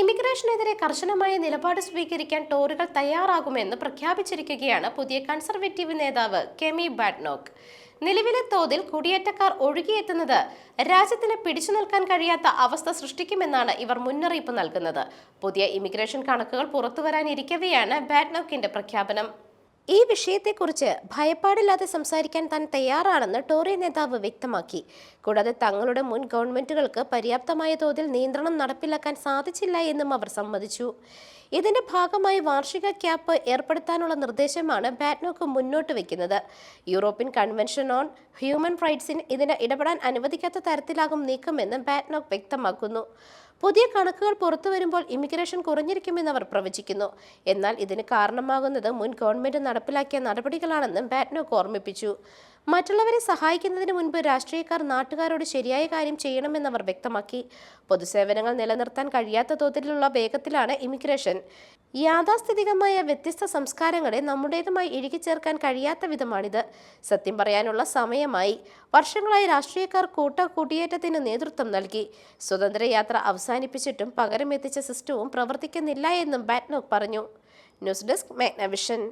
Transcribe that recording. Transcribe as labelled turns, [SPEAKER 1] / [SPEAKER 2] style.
[SPEAKER 1] ഇമിഗ്രേഷനെതിരെ കർശനമായ നിലപാട് സ്വീകരിക്കാൻ ടോറുകൾ തയ്യാറാകുമെന്ന് പ്രഖ്യാപിച്ചിരിക്കുകയാണ് പുതിയ കൺസർവേറ്റീവ് നേതാവ് കെമി ബാഡ്നോക്ക് നിലവിലെ തോതിൽ കുടിയേറ്റക്കാർ ഒഴുകിയെത്തുന്നത് രാജ്യത്തിന് പിടിച്ചു നിൽക്കാൻ കഴിയാത്ത അവസ്ഥ സൃഷ്ടിക്കുമെന്നാണ് ഇവർ മുന്നറിയിപ്പ് നൽകുന്നത്. പുതിയ ഇമിഗ്രേഷൻ കണക്കുകൾ പുറത്തുവരാനിരിക്കവെയാണ് ബാഡ്നോക്കിന്റെ പ്രഖ്യാപനം. ഈ വിഷയത്തെക്കുറിച്ച് ഭയപ്പാടില്ലാതെ സംസാരിക്കാൻ താൻ തയ്യാറാണെന്ന് ടോറി നേതാവ് വ്യക്തമാക്കി. കൂടാതെ തങ്ങളുടെ മുൻ ഗവൺമെന്റുകൾക്ക് പര്യാപ്തമായ തോതിൽ നിയന്ത്രണം നടപ്പിലാക്കാൻ സാധിച്ചില്ല എന്നും അവർ സമ്മതിച്ചു. ഇതിന്റെ ഭാഗമായി വാർഷിക ക്യാപ്പ് ഏർപ്പെടുത്താനുള്ള നിർദ്ദേശമാണ് ബാറ്റ്നോക്ക് മുന്നോട്ട് വയ്ക്കുന്നത് യൂറോപ്യൻ കൺവെൻഷൻ ഓൺ ഹ്യൂമൻ റൈറ്റ്സിന് ഇതിന് ഇടപെടാൻ അനുവദിക്കാത്ത തരത്തിലാകും നീക്കമെന്ന് ബാറ്റ്നോക്ക് വ്യക്തമാക്കുന്നു. പുതിയ കണക്കുകൾ പുറത്തു വരുമ്പോൾ ഇമിഗ്രേഷൻ കുറഞ്ഞിരിക്കുമെന്ന് അവർ പ്രവചിക്കുന്നു. എന്നാൽ ഇതിന് കാരണമാകുന്നത് മുൻ ഗവൺമെന്റ് നടപ്പിലാക്കിയ നടപടികളാണെന്നും ബാറ്റ്നോക്ക് ഓർമ്മിപ്പിച്ചു. മറ്റുള്ളവരെ സഹായിക്കുന്നതിന് മുൻപ് രാഷ്ട്രീയക്കാർ നാട്ടുകാരോട് ശരിയായ കാര്യം ചെയ്യണമെന്ന് അവർ വ്യക്തമാക്കി. പൊതുസേവനങ്ങൾ നിലനിർത്താൻ കഴിയാത്ത തോതിലുള്ള വേഗത്തിലാണ് ഇമിഗ്രേഷൻ. യാഥാസ്ഥിതികമായ വ്യത്യസ്ത സംസ്കാരങ്ങളെ നമ്മുടേതുമായി ഇഴുകിച്ചേർക്കാൻ കഴിയാത്ത വിധമാണിത്. സത്യം പറയാനുള്ള സമയമായി. വർഷങ്ങളായി രാഷ്ട്രീയക്കാർ കൂട്ട കുടിയേറ്റത്തിന് നേതൃത്വം നൽകി. സ്വതന്ത്ര യാത്ര അവസാനിപ്പിച്ചിട്ടും പകരം എത്തിച്ച സിസ്റ്റവും പ്രവർത്തിക്കുന്നില്ല എന്നും ബാറ്റ്നോക്ക് പറഞ്ഞു. News desk Magnavision.